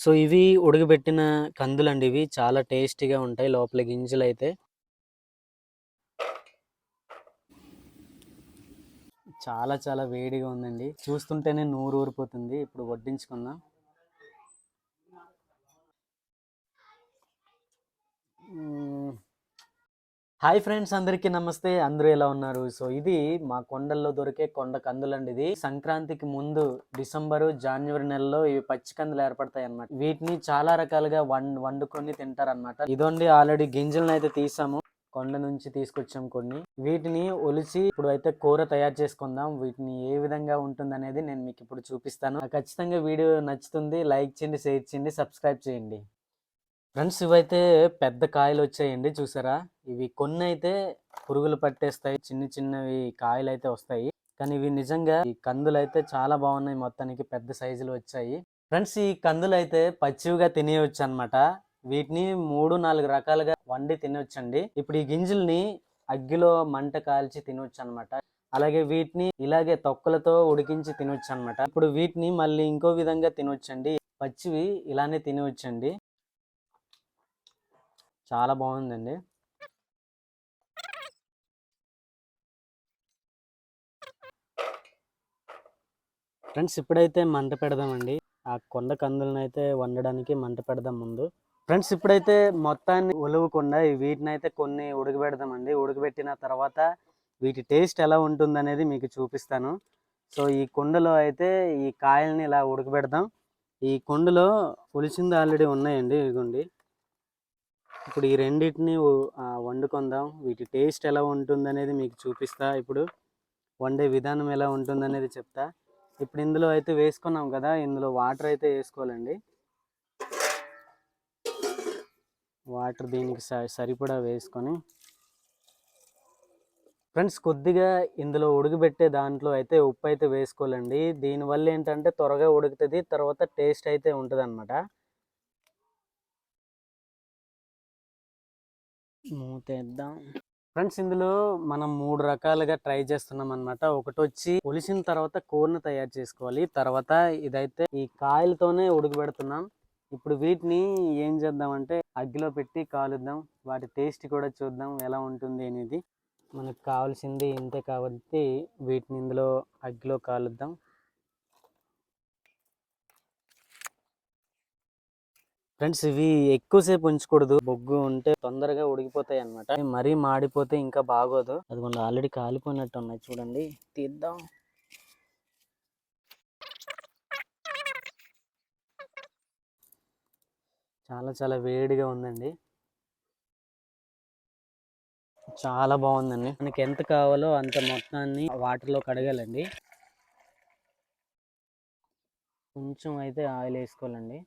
So ఇవి ఉడకబెట్టిన కందులండి ఇవి. చాలా టేస్టీగా ఉంటాయి లోపల గింజలు అయితే చాలా చాలా వేడిగా ఉందండి. చూస్తుంటేనే నూరు ఊరిపోతుంది. ఇప్పుడు వడ్డించుకుందాం. మ్మ్. హాయ్ ఫ్రెండ్స్ అందరికీ నమస్తే. అందరూ ఎలా ఉన్నారు? సో ఇది మా కొండల్లో దొరికే కొండ కందులండి ఇది. సంక్రాంతికి ముందు డిసెంబరు జనవరి నెలలో ఇవి పచ్చి కందులు ఏర్పడతాయి అన్నమాట వీటిని చాలా రకాలుగా వం వండుకొని తింటారన్నమాట. ఇదోండి ఆల్రెడీ గింజలను అయితే తీసాము. కొండ నుంచి తీసుకొచ్చాం కొన్ని. వీటిని ఒలిచి ఇప్పుడు అయితే కూర తయారు చేసుకుందాం. వీటిని ఏ విధంగా ఉంటుంది అనేది నేను మీకు ఇప్పుడు చూపిస్తాను. ఖచ్చితంగా వీడియో నచ్చుతుంది. లైక్ చేయండి షేర్ చేయండి సబ్స్క్రైబ్ చేయండి. ఫ్రెండ్స్ ఇవైతే పెద్ద కాయలు వచ్చాయండి చూసారా? ఇవి కొన్ని అయితే పురుగులు పట్టేస్తాయి. చిన్న చిన్నవి కాయలు అయితే వస్తాయి. కానీ ఇవి నిజంగా ఈ కందులు అయితే చాలా బాగున్నాయి మొత్తానికి పెద్ద సైజులు వచ్చాయి. ఫ్రెండ్స్ ఈ కందులు అయితే పచ్చివిగా తినేయొచ్చు అన్నమాట వీటిని మూడు నాలుగు రకాలుగా వండి తినొచ్చండి. ఇప్పుడు ఈ గింజల్ని అగ్గిలో మంట కాల్చి తినొచ్చు అన్నమాట అలాగే వీటిని ఇలాగే తొక్కలతో ఉడికించి తినొచ్చు అనమాట ఇప్పుడు వీటిని మళ్ళీ ఇంకో విధంగా తినొచ్చండి. పచ్చివి ఇలానే తినవచ్చండి చాలా బాగుందండి. ఫ్రెండ్స్ ఇప్పుడైతే మంట పెడదామండి. ఆ కొండ కందులను అయితే వండడానికి మంట పెడదాం ముందు. ఫ్రెండ్స్ ఇప్పుడైతే మొత్తాన్ని ఉలవకుండా వీటిని అయితే కొన్ని ఉడకబెడదామండి. ఉడకబెట్టిన తర్వాత వీటి టేస్ట్ ఎలా ఉంటుందనేది మీకు చూపిస్తాను. సో ఈ కుండలో అయితే ఈ కాయల్ని ఇలా ఉడకబెడదాం. ఈ కుండలో పులిచింది ఆల్రెడీ ఉన్నాయండి ఇదిగోండి. ఇప్పుడు ఈ రెండింటిని వండుకుందాం. వీటి టేస్ట్ ఎలా ఉంటుందనేది మీకు చూపిస్తా. ఇప్పుడు వండే విధానం ఎలా ఉంటుందనేది చెప్తా. ఇప్పుడు ఇందులో అయితే వేసుకున్నాం కదా ఇందులో వాటర్ అయితే వేసుకోవాలండి. వాటర్ దీనికి స- సరిపడా వేసుకొని. ఫ్రెండ్స్ కొద్దిగా ఇందులో ఉడకబెట్టే దాంట్లో అయితే ఉప్పు అయితే వేసుకోవాలండి. దీనివల్ల ఏంటంటే త్వరగా ఉడుకుతుంది తర్వాత టేస్ట్ అయితే ఉంటుంది మూతేద్దాం ఫ్రెండ్స్ ఇందులో మనం మూడు రకాలుగా ట్రై చేస్తున్నాం అనమాట ఒకటి వచ్చి పులిసిన తర్వాత కోర్ను తయారు చేసుకోవాలి. తర్వాత ఇదైతే ఈ కాయలతోనే ఉడకబెడుతున్నాం. ఇప్పుడు వీటిని ఏం చేద్దామంటే అగ్గిలో పెట్టి కాలుద్దాం. వాటి టేస్ట్ కూడా చూద్దాం ఎలా ఉంటుంది అనేది. మనకు కావాల్సింది ఇంతే కాబట్టి వీటిని ఇందులో అగ్గిలో కాలుద్దాం. ఫ్రెండ్స్ ఇవి ఎక్కువసేపు ఉంచకూడదు. బొగ్గు ఉంటే తొందరగా ఉడికిపోతాయి అనమాట మరీ మాడిపోతే ఇంకా బాగోదు. అదిగోండి ఆల్రెడీ కాలిపోయినట్టు ఉన్నాయి చూడండి తీద్దాం. చాలా చాలా వేడిగా ఉందండి. చాలా బాగుందండి. మనకి ఎంత కావాలో అంత మొత్తాన్ని వాటర్లో కడగాలండి. కొంచెం అయితే ఆయిల్ వేసుకోవాలండి.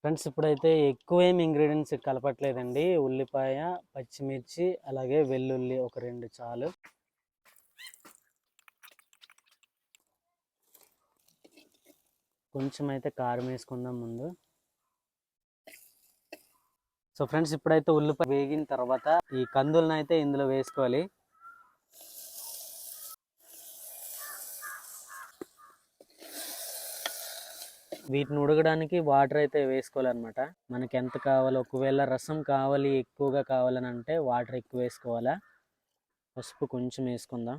ఫ్రెండ్స్ ఇప్పుడైతే ఎక్కువ ఏమి ఇంగ్రీడియంట్స్ కలపట్లేదండి. ఉల్లిపాయ పచ్చిమిర్చి అలాగే వెల్లుల్లి ఒక రెండు చాలు. కొంచెం అయితే కారం వేసుకుందాం ముందు. సో ఫ్రెండ్స్ ఇప్పుడైతే ఉల్లిపాయ వేగిన తర్వాత ఈ కందులను అయితే ఇందులో వేసుకోవాలి. వీటిని ఉడకడానికి వాటర్ అయితే వేసుకోవాలన్నమాట. మనకి ఎంత కావాలో ఒకవేళ రసం కావాలి ఎక్కువగా కావాలని అంటే వాటర్ ఎక్కువ వేసుకోవాలా? పసుపు కొంచెం వేసుకుందాం.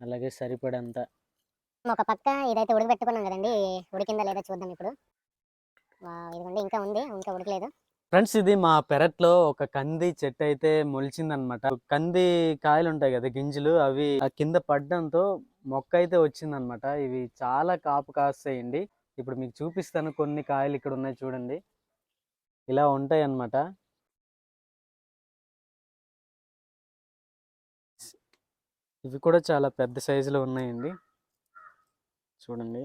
అలాగే సరిపడంత. ఒక పక్క ఇదైతే ఉడకబెట్టుకున్నాం కదండి. ఉడికిందా లేదా చూద్దాం ఇప్పుడు. ఇదిగోండి ఇంకా ఉంది ఇంకా ఉడకలేదు. ఫ్రెండ్స్ ఇది మా పెరట్లో ఒక కంది చెట్టు అయితే మొలిచిందనమాట కంది కాయలు ఉంటాయి కదా గింజలు అవి ఆ కింద పడ్డంతో మొక్క అయితే వచ్చిందనమాట. ఇవి చాలా కాపు కాస్తాయండి. ఇప్పుడు మీకు చూపిస్తాను కొన్ని కాయలు ఇక్కడ ఉన్నాయి చూడండి. ఇలా ఉంటాయి అన్నమాట ఇవి కూడా చాలా పెద్ద సైజులో ఉన్నాయండి. చూడండి.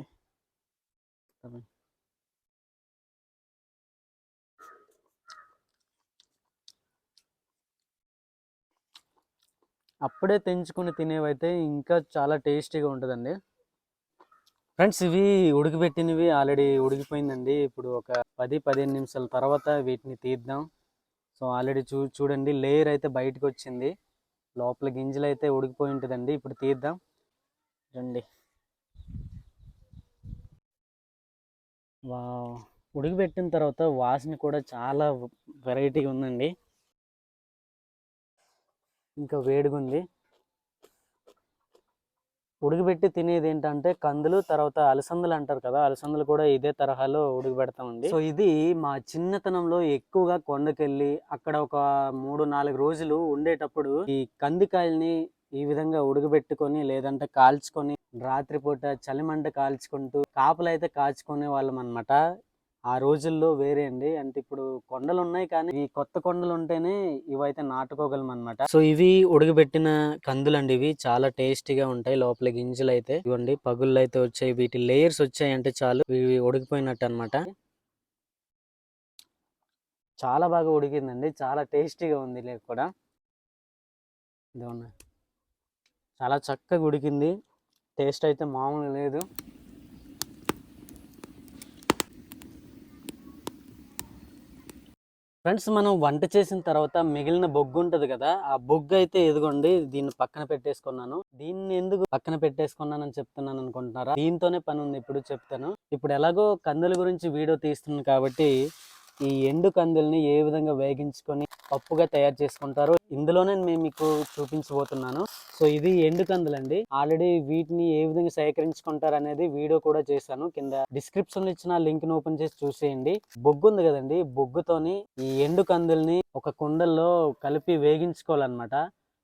అప్పుడే తెంచుకుని తినేవైతే ఇంకా చాలా టేస్టీగా ఉంటుందండి. ఫ్రెండ్స్ ఇవి ఉడికిపెట్టినవి ఆల్రెడీ ఉడికిపోయిందండి. ఇప్పుడు ఒక పది పదిహేను నిమిషాల తర్వాత వీటిని తీద్దాం. సో ఆల్రెడీ చూ చూడండి లేయర్ అయితే బయటకు వచ్చింది లోపల గింజలు అయితే ఉడికిపోయి ఉంటుందండి. ఇప్పుడు తీద్దాం. రండి. వావ్! ఉడికిపెట్టిన తర్వాత వాసన కూడా చాలా వెరైటీగా ఉందండి. ఇంకా వేడిగుంది. ఉడకబెట్టి తినేదేంటంటే కందులు, తర్వాత అలసందలు అంటారు కదా! అలసందలు కూడా ఇదే తరహాలో ఉడికిపెడతామండి సో, ఇది మా చిన్నతనంలో ఎక్కువగా కొండకెళ్ళి, అక్కడ ఒక 3, 4 రోజులు ఉండేటప్పుడు ఈ కందికాయల్ని ఈ విధంగా ఉడకబెట్టుకొని, లేదంటే కాల్చుకొని, రాత్రిపూట చలిమంట కాల్చుకుంటూ, కాపలైతే కాల్చుకునే వాళ్ళం అనమాట ఆ రోజుల్లో వేరే అండి. అంటే ఇప్పుడు కొండలు ఉన్నాయి కానీ, ఈ కొత్త కొండలు ఉంటేనే ఇవైతే నాటుకోగలం అనమాట సో, ఇవి ఉడకబెట్టిన కందులండి ఇవి. చాలా టేస్టీగా ఉంటాయి. లోపల గింజలు అయితే ఇవ్వండి పగుళ్ళు పగుళ్ళైతే వచ్చాయి. వీటి లేయర్స్ వచ్చాయి అంటే చాలు ఇవి ఉడికిపోయినట్టు అనమాట చాలా బాగా ఉడికిందండి. చాలా టేస్టీగా ఉంది లే కూడా. ఇదిగోండి. చాలా చక్కగా ఉడికింది. టేస్ట్ అయితే మామూలు లేదు. ఫ్రెండ్స్ మనం వంట చేసిన తర్వాత మిగిలిన బొగ్గు ఉంటది కదా! ఆ బొగ్గు అయితే ఎదుగోండి దీన్ని పక్కన పెట్టేసుకున్నాను. దీన్ని ఎందుకు పక్కన పెట్టేసుకున్నానని చెప్తున్నాను అనుకుంటున్నారా? దీంతోనే ఉంది ఇప్పుడు చెప్తాను. ఇప్పుడు ఎలాగో కందుల గురించి వీడియో తీస్తున్నాను కాబట్టి, ఈ ఎండు కందుల్ని ఏ విధంగా వేగించుకొని పప్పుగా తయారు చేసుకుంటారు ఇందులోనే మేము మీకు చూపించబోతున్నాను. సో, ఇది ఎండు కందులండి. ఆల్రెడీ వీటిని ఏ విధంగా సేకరించుకుంటారు అనేది వీడియో కూడా చేశాను. కింద డిస్క్రిప్షన్‌లో ఇచ్చిన లింక్‌ని ఓపెన్ చేసి చూసేయండి. బొగ్గు ఉంది కదండీ! బొగ్గుతోని ఈ ఎండు కందుల్ని ఒక కుండల్లో కలిపి వేగించుకోవాలన్నమాట.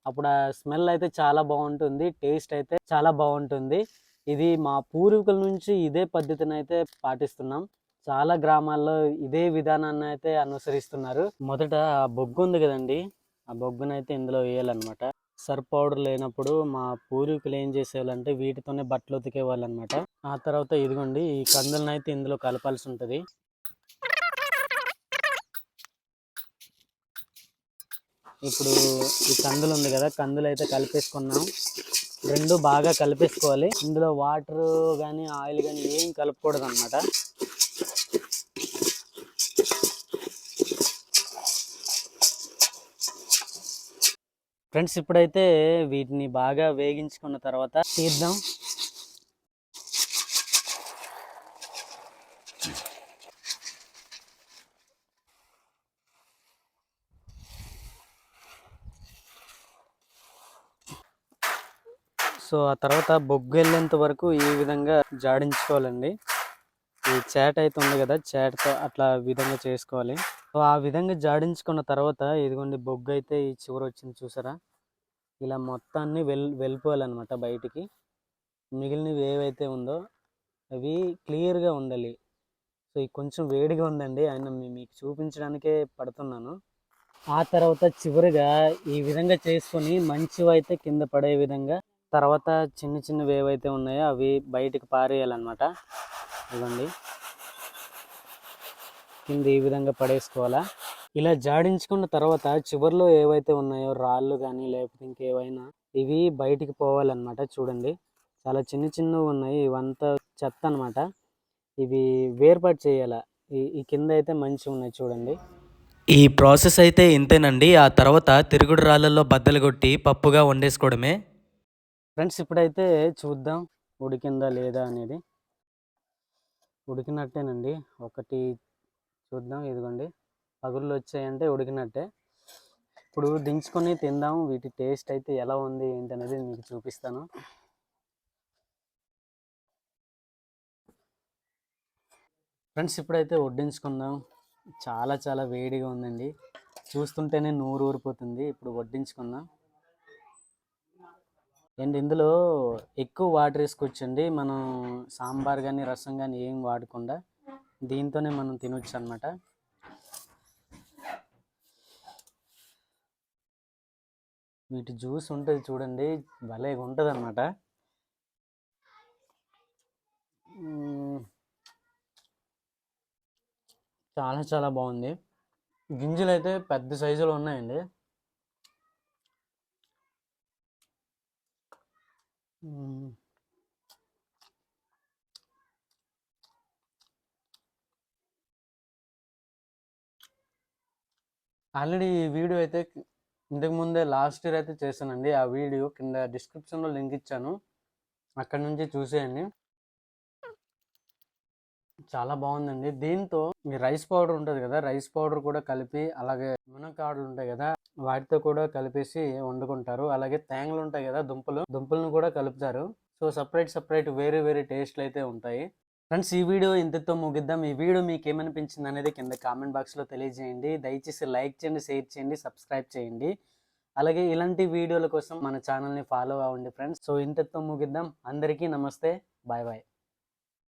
అప్పుడు ఆ స్మెల్ అయితే చాలా బాగుంటుంది టేస్ట్ అయితే చాలా బాగుంటుంది ఇది మా పూర్వీకుల నుంచి ఇదే పద్ధతిని అయితే పాటిస్తున్నాం. చాలా గ్రామాల్లో ఇదే విధానాన్ని అయితే అనుసరిస్తున్నారు. మొదట ఆ బొగ్గు ఉంది కదండి ఆ బొగ్గునైతే ఇందులో వేయాలన్నమాట. సర్ఫ్ పౌడర్ లేనప్పుడు మా పూర్వీకులు ఏం చేసేవాళ్ళంటే వీటితోనే బట్టలు ఉతికేవాళ్ళనమాట. ఆ తర్వాత ఇదిగోండి ఈ కందులనైతే ఇందులో కలపాల్సి ఉంటుంది ఇప్పుడు ఈ కందులు ఉంది కదా! కందులు అయితే కలిపేసుకున్నాం. రెండు బాగా కలిపేసుకోవాలి. ఇందులో వాటర్ కానీ ఆయిల్ కానీ ఏం కలపకూడదనమాట. ఫ్రెండ్స్ ఇప్పుడైతే వీటిని బాగా వేగించుకున్న తర్వాత తీద్దాం. సో, ఆ తర్వాత బొగ్గెళ్ళేంత వరకు ఈ విధంగా జాడించుకోవాలండి. ఈ చేట అయితే ఉంది కదా! చేటతో అట్లా విధంగా చేసుకోవాలి. సో, ఆ విధంగా జాడించుకున్న తర్వాత ఇదిగోండి బొగ్గు అయితే ఈ చివరొచ్చింది చూసారా? ఇలా మొత్తాన్ని వెల్ వెళ్ళిపోవాలన్నమాట బయటికి. మిగిలినవి ఏవైతే ఉందో అవి క్లియర్‌గా ఉండాలి. సో, ఇది కొంచెం వేడిగా ఉందండి. ఆయన మీ మీకు చూపించడానికే పడుతున్నాను. ఆ తర్వాత చివరిగా ఈ విధంగా చేసుకొని మంచివైతే కింద పడే విధంగా తర్వాత చిన్న చిన్నవి ఏవైతే ఉన్నాయో అవి బయటకు పారేయాలన్నమాట. ఇదిగోండి. కింద ఈ విధంగా పడేసుకోవాలా. ఇలా జాడించుకున్న తర్వాత చివర్లో ఏవైతే ఉన్నాయో రాళ్ళు గాని, లేకపోతే ఇంకేవైనా ఇవి బయటికి పోవాలన్నమాట. చూడండి. చాలా చిన్న చిన్నవి ఉన్నాయి. ఇవంతా చెత్త అనమాట. ఇవి వేరుపాటు చేయాల. ఈ ఈ కింద అయితే మంచిగున్నాయి చూడండి. ఈ ప్రాసెస్ అయితే ఇంతేనండి. ఆ తర్వాత తిరుగుడు రాళ్ళలో బద్దలు కొట్టి పప్పుగా వండేసుకోవడమే. ఫ్రెండ్స్ ఇప్పుడైతే చూద్దాం ఉడికిందా లేదా అనేది. ఉడికినట్టేనండి. ఒకటి చూద్దాం ఇదిగోండి. పగుళ్ళు వచ్చాయంటే ఉడికినట్టే. ఇప్పుడు దించుకొని తిందాం. వీటి టేస్ట్ అయితే ఎలా ఉంది ఏంటనేది మీకు చూపిస్తాను. ఫ్రెండ్స్ ఇప్పుడైతే వడ్డించుకుందాం. చాలా చాలా వేడిగా ఉందండి. చూస్తుంటేనే నూరు ఊరిపోతుంది. ఇప్పుడు వడ్డించుకుందాం. అండ్ ఇందులో ఎక్కువ వాటర్ వేసుకొచ్చండి మనం సాంబార్ కానీ రసం కానీ ఏం వాడకుండా దీంతోనే మనం తినొచ్చనమాట. వీటి జ్యూస్ ఉంటుంది చూడండి. భలేగా ఉంటుంది అనమాట చాలా చాలా బాగుంది గింజలు అయితే పెద్ద సైజులో ఉన్నాయండి. హ్మ్. ఆల్రెడీ ఈ వీడియో అయితే ఇంతకు ముందే లాస్ట్ ఇయర్ అయితే చేశానండి. ఆ వీడియో కింద డిస్క్రిప్షన్‌లో లింక్ ఇచ్చాను. అక్కడి నుంచి చూసేయండి. చాలా బాగుందండి దీంతో ఈ రైస్ పౌడర్ ఉంటుంది కదా రైస్ పౌడర్ కూడా కలిపి అలాగే మునక్కాడలు ఉంటాయి కదా వాటితో కూడా కలిపేసి వండుకుంటారు అలాగే తేంగలు ఉంటాయి కదా దుంపలు దుంపలను కూడా కలుపుతారు సో సపరేట్ సపరేట్ వేరే వేరే టేస్ట్లు అయితే ఉంటాయి ఫ్రెండ్స్ ఈ వీడియో ఇంతతో ముగిద్దాం. ఈ వీడియో మీకు ఏమనిపించింది అనేది కింద కామెంట్ బాక్స్లో తెలియజేయండి. దయచేసి లైక్ చేయండి షేర్ చేయండి సబ్స్క్రైబ్ చేయండి. అలాగే ఇలాంటి వీడియోల కోసం మన ఛానల్ని ఫాలో అవ్వండి ఫ్రెండ్స్. సో ఇంతతో ముగిద్దాం. అందరికీ నమస్తే. Bye bye.